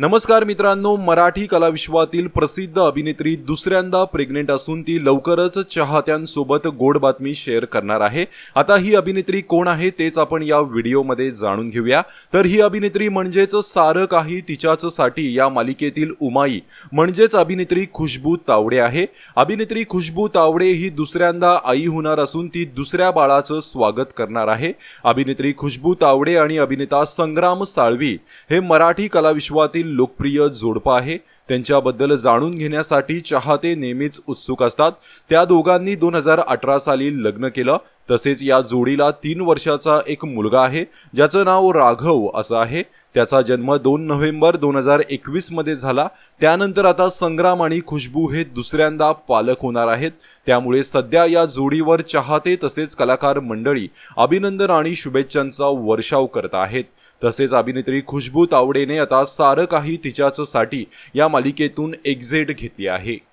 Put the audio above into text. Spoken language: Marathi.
नमस्कार मित्रांनो मराठी कलाविश्वातील प्रसिद्ध अभिनेत्री दुसऱ्यांदा प्रेग्नेंट असून ती लवकरच चाहत्यांसोबत गोड बातमी शेअर करणार आहे. आता ही अभिनेत्री कोण आहे तेच आपण या व्हिडिओमध्ये जाणून घेऊया. तर ही अभिनेत्री म्हणजेच सारं काही तिच्याच साठी या मालिकेतील उमाई. म्हणजेच अभिनेत्री खुशबू तावडे आहे. अभिनेत्री खुशबू तावडे ही दुसऱ्यांदा आई होणार असून ती दुसऱ्या बाळाचं स्वागत करणार आहे. अभिनेत्री खुशबू तावडे आणि अभिनेता संग्राम साळवी हे मराठी कलाविश्वातील लोकप्रिय जोडपं आहे. त्यांच्याबद्दल जाणून घेण्यासाठी चाहते नेहमीच उत्सुक असतात. त्या दोघांनी दोन हजार अठरा साली लग्न केलं. तसेच या जोडीला तीन वर्षाचा एक मुलगा आहे. ज्याचं नाव राघव असं आहे. त्याचा जन्म दोन नोव्हेंबर दोन हजार एकवीसमध्ये झाला. त्यानंतर आता संग्राम आणि खुशबू हे दुसऱ्यांदा पालक होणार आहेत. त्यामुळे सध्या या जोडीवर चाहते तसेच कलाकार मंडळी अभिनंदन आणि शुभेच्छांचा वर्षाव करत आहेत. तसेच अभिनेत्री खुशबू तावडेने आता सारं काही तिच्याच साठी या मालिकेतून एक्झिट घेतली आहे.